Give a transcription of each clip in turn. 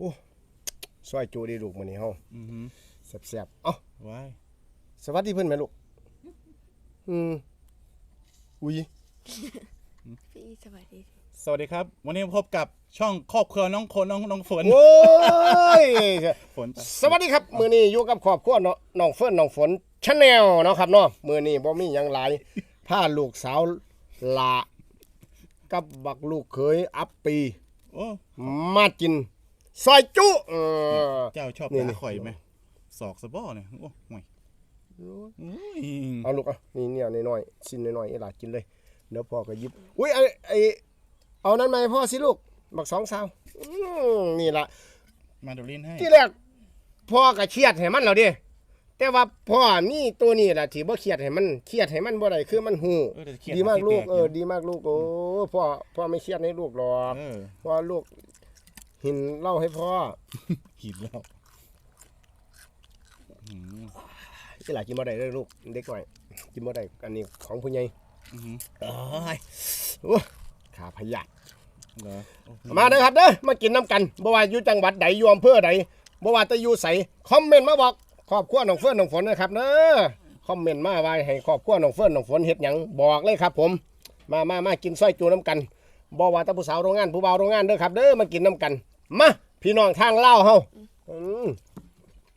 โอ้ซอยจูดีลูกมื้อนี้เฮาอือหือแซ่บๆเอ้าว้ายสวัสดีเพิ่นแม่ลูกอืมอุ้ยพี่สวัสดีสวัสดีครับ วันนี้พบกับช่องครอบครัวน้องคนน้องน้องฝนโอ้ยฝนสวัสดีครับ มื้อนี้อยู่กับครอบครัวเนาะน้องเฟิร์นน้องฝนชาแนลเนาะครับเนาะมื้อนี้บ่มีหยังหลายพาลูกสาวหลากับบักลูกเขยอัปปีโอ้มากิน ซอยจุเออ เจ้าชอบนี่ด่านี่ข่อยไหมศอกสะบ้อเนี่ยโอ้ห่วยอุ้ยเอาลูกอะนี่เนี่ยน้อยๆชิ้นน้อยๆไอ้หลากินเลยเดี๋ยวพ่อก็หยิบอุ้ยไอ้ไอ้เอานั้นมาให้พ่อสิลูกบักสองสาวอืมนี่ล่ะ มาดูลินให้ที่แรกพ่อก็เครียดให้มันแล้วเดิแต่ว่าพ่อนี่ตัวนี้ล่ะที่บ่เครียดให้มันเครียดให้มันบ่ได้คือมันหูเออแต่เครียดีมากลูกที่แเออดีมากลูกโอ้พ่อพ่อไม่เครียดให้ลูกหรอกเออพ่อลูก หินเล่าให้พ่อหินแล้วอืมที่หลากินบ่ได้เด้อลูกเด็กหน่อยกินบ่ได้อันนี้ของผู้ใหญ่อือหืออ้ายโอ้ขาพยาธิเหรอโอ้โหมาเด้อครับเด้อมากินน้ำกันบ่ว่าอยู่จังหวัดใดอยู่อำเภอใดบ่ว่าจะอยู่ไสคอมเมนต์มาบอกครอบครัวน้องเฟิร์นน้องฝนนะครับเด้อคอมเมนต์มาว่าให้ครอบครัวน้องเฟิร์นน้องฝนเฮ็ดหยังบอกเลยครับ ผม มามามากินซอยจูน้ำกันบ่ว่าแต่ผู้สาวโรงงานผู้บ่าวโรงงานเด้อครับเด้อมากินน้ำกัน มาพี่น้องทางลาวเฮาอืม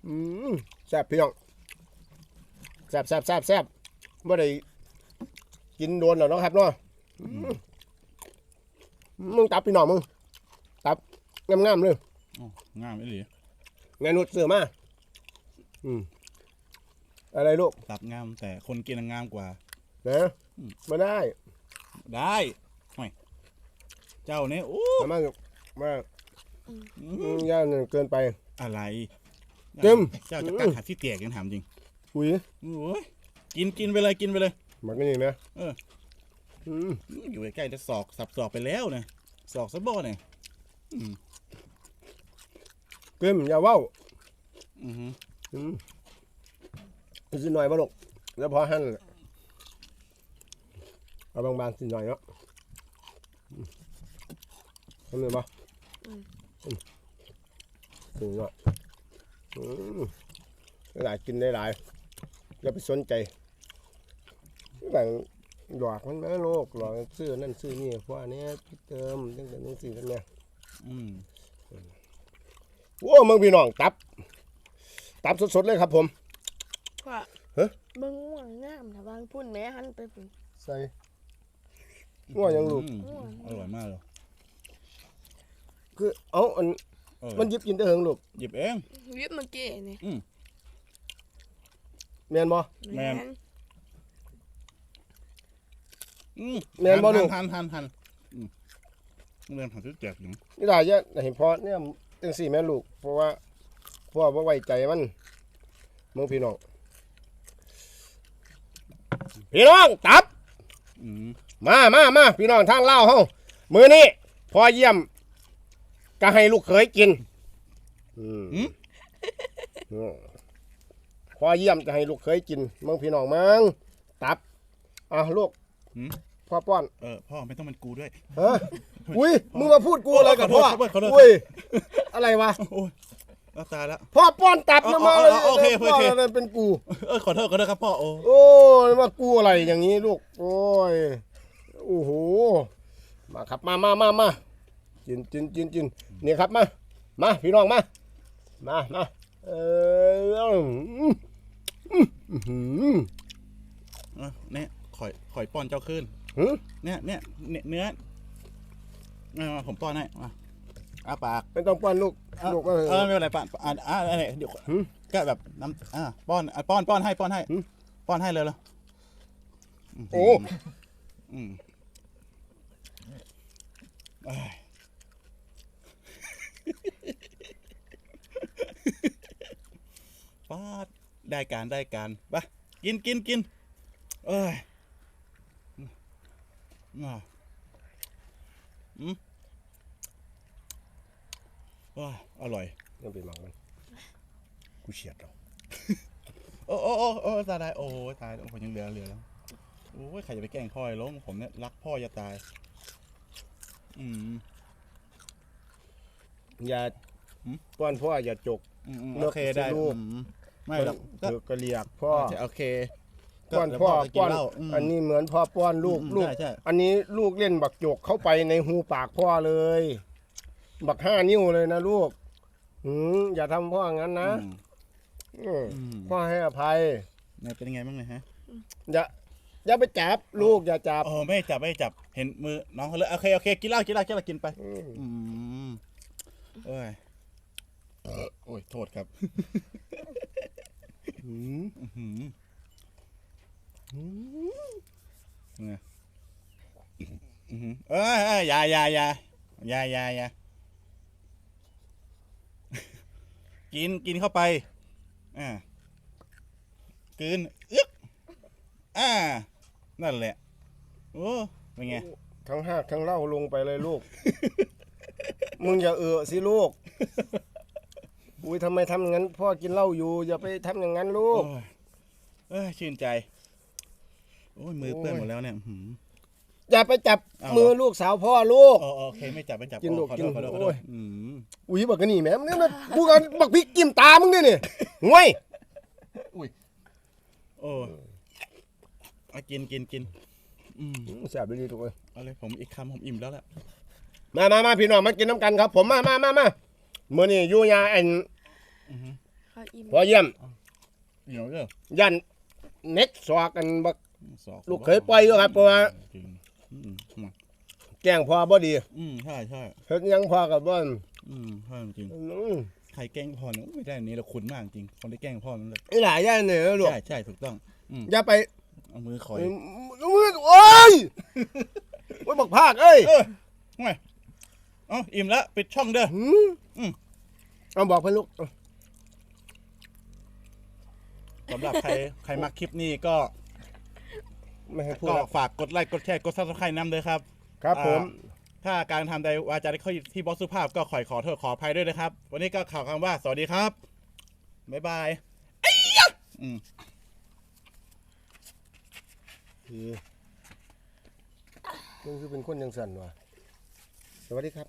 อืมแซ่บพี่น้องแซ่บแซ่บแซ่บแซ่บบ่ได้กินโดนแล้วเนาะครับเนาะอืมมึงตับพี่น้องมึงตับงามๆเลยโอ้งามไอ้หลีไงนุดเสือมาอืมอะไรลูกตับงามแต่คนกินงามกว่า นะมาได้ได้ห่วยเจ้าเนี่ยโอ้ มามามา อือืมมย่านเกินไป อะไรเต็ม เจ้าจะกัดขาที่เตียกยังถามจริงอุ้ยโอ้ยกินกินไปเลยกินไปเลย มันก็นี่นะเอออืมอยู่ใกล้ๆจะสอกสับสอกไปแล้วเนี่ยสอกสะบ้อเนี่ยอืมเกิมอย่าเว้าอือหืออืมสิหน่อยมาลูกแล้วพอหั่นเอาบางๆสิหน่อยเนาะอืมทำเลยบ่อืม สิหน่อยอืมหลายกินได้หลายอย่าไปสนใจแบ่งหลอกมันนะลูกหลอกซื้อนั่นซื้อนี่เพราะอันเนี้ยพี่เติมตั้งแต่นี้สี่ตั้งเนี่ยอืมโอ้มึงพี่น้องตับ ตับสดๆเลยครับผมว่าเฮ้ยเบิ่งง่วงงามถ้าบางพุ่นแม่หันไปพุ่นใส่ว่ายังลูกอืมอร่อยมากเลย คือเอาอันเออมันหยิบกินได้เหิงลูกหยิบเอง วิบเมื่อกี้นี่แม่นบ่ แม่น อืมแม่นบ่ลูกหันหันหันอืมเรื่องหันที่แจกอยู่นี่ได้จะเห็นพอเนี่ยจังสี่แม่ลูก เพราะว่าพ่อบ่ไว้ใจมันมึงพี่น้องพี่น้องตับ อืมมามามาพี่น้องทางเล่าวเฮามือนี้พอเยี่ยม ก็ให้ลูกเขยกิน อืมอืม อืมพอเยี่ยมจะให้ลูกเขยกินมึงพี่น้องมึงตับอะลูกอืม พ่อป้อนเออพ่อไม่ต้องเป็นกูด้วย ฮะอุ้ยมึงมาพูดกูอะไรกับพ่อขอโทษขอโทษ อุ้ยอะไรวะโอ้ยเอาตายแล้ว พ่อป้อนตับนะอ๋อมาอ๋ออ๋อโอเคโอเค พ่อะไรเป็นกู เออขอโทษขอโทษครับพ่อโอ้โอ้ยมากูอะไรอย่างนี้ลูก โอ้ย โอ้โห มาครับมามามามา จินจินจินจินนี่ครับมามาพี่น้องมามามาเอออืมอืมอื้อหือเออเนี่ยข่อยข่อยป้อนเจ้าขึ้นหือเนี่ยเนี่ยเนี่ยเนื้อเอามาผมป้อนให้มาอาปากไม่ต้องป้อนลูกอะลูกก็เออไม่เป็นไรป้อนอ่าอ่าอะไรเดี๋ยวหืมก็แบบน้ำอ่าป้อนอะป้อนป้อนให้ป้อนให้หืมป้อนให้เลยเลยโอ้อืมเอ้ยป้าด ได้การได้การไปกินกินกินเอ้ยอ่าอืมว้าอร่อยยังเป็นหมักมันกูเฉียดเราโอ้โอ้โอ้โอ้ตายตายโอ้ยตายแล้วผมยังเหลือเหลือแล้วโอ้ยใครจะไปแกล้งพ่อไอ้ล้มผมเนี่ยรักพ่อจะตาย อืมอย่าหืมป้อนพ่ออย่าจกอืมอืมเลิโอกเคได้สิลูกอืม ไม่หรอกก็เธอก็เรียกพ่อจะโอเคป้อนก็พ่อเดี๋ยวป้อนจะกิเหล้าอืมอันนี้เหมือนพ่อป้อนลูกอืมลูกใช่ใช่อันนี้ลูกเล่นบักจกเข้าไปในหูปากพ่อเลย บักห้านิ้วเลยนะลูกหืมอย่าทำพ่องั้นนะอืมอืมอืมพ่อให้อภัยเนี่ยเป็นยังไงบ้างเนี่ยฮะอย่าอย่าไปจับลูกอย่าจับโอ้ไม่จับไม่จับเห็นมือน้องเขาเลยโอเคโอเคกินเหล้ากินเหล้ากินเหล้ากินไปอืมอืมโอ้ยโอ้ยโทษครับ หืมอื้อหือไงอื้อหือเออยอย่าอย่าอย่าอย่าอย่าอย่ากินกินเข้าไป อ่ากลืนอึ๊กอ่า นั่นแหละ โอ้เป็นไง ทั้งหักทั้งเล่าลงไปเลยลูก มึงอย่าเอะสิลูก อุ้ยทำไมทำอย่างนั้น พ่อกินเหล้าอยู่ อย่าไปทำอย่างนั้นลูก โอ้ยเอ้ยชื่นใจ โอ้ยมือเปื้อนหมดแล้วเนี่ยอื้อหืออย่าไปจับเอาเหรอ มือลูกสาวพ่อลูก อ๋ออ๋อโอเคไม่จับไม่จับกินลูกขอกิโทนษขอโทษขอโอ้โทยษอืมอุ้ยบอกกันนี่แหม่เนี่ยมันพูดกันบักพริกกิมตามึงเนี่ยนี่ห่วยโอ้เอากินกินกินอืมแซ่บดีทุกคนเอาเลยผมอีกคำผมอิ่มแล้วแหละมามามาพี่น้องมากินน้ำกันครับ ผมมามามามาเมื่อนี้อยู่ยาแอน อือหือข้าวอิ่มพอเยี่ยมเดี๋ยวเด้อยันเน็ตสอกกันบัก สอกลูกเคยปล่อยอยู่ครับเพราะว่า จริงอืมอืมแกล้งพ่อบ่ดีอืมใช่ใช่เฮ็ดหยังพ่อกับบ่อนอืมใช่จริงอืมใครแกล้งพ่อเนี่ยไม่ได้อันนี้เราคุ้นมากจริงคนที่แกล้งพ่อนั่นเลยอีหลายย่านเนี่ยนะลูกใช่ใช่ถูกต้องอืมอย่าไปเอามือคอยอืมมืดโอ้ยโอ้ยบักภาคเอ้ยเออห่วยเอาอิ่มแล้วปิดช่องเด้อ หืมอืมเอาบอกเพิ่นลูกเอา สำหรับใครใครมาคลิปนี้ก็ไม่ให้พูดก็ครับฝากกดไลค์กดแชร์กดซับสไครต์น้ำเลยครับ ครับผม ถ้าการทำใดวาจาได้ข้อที่บอสสุภาพก็ขอขอโทษขออภัยด้วยนะครับ วันนี้ก็ข่าวคำว่าสวัสดีครับ บ๊ายบายไอ้ยะอืมคือมึงคือเป็นคนยังสั่นวะสวัสดีครับ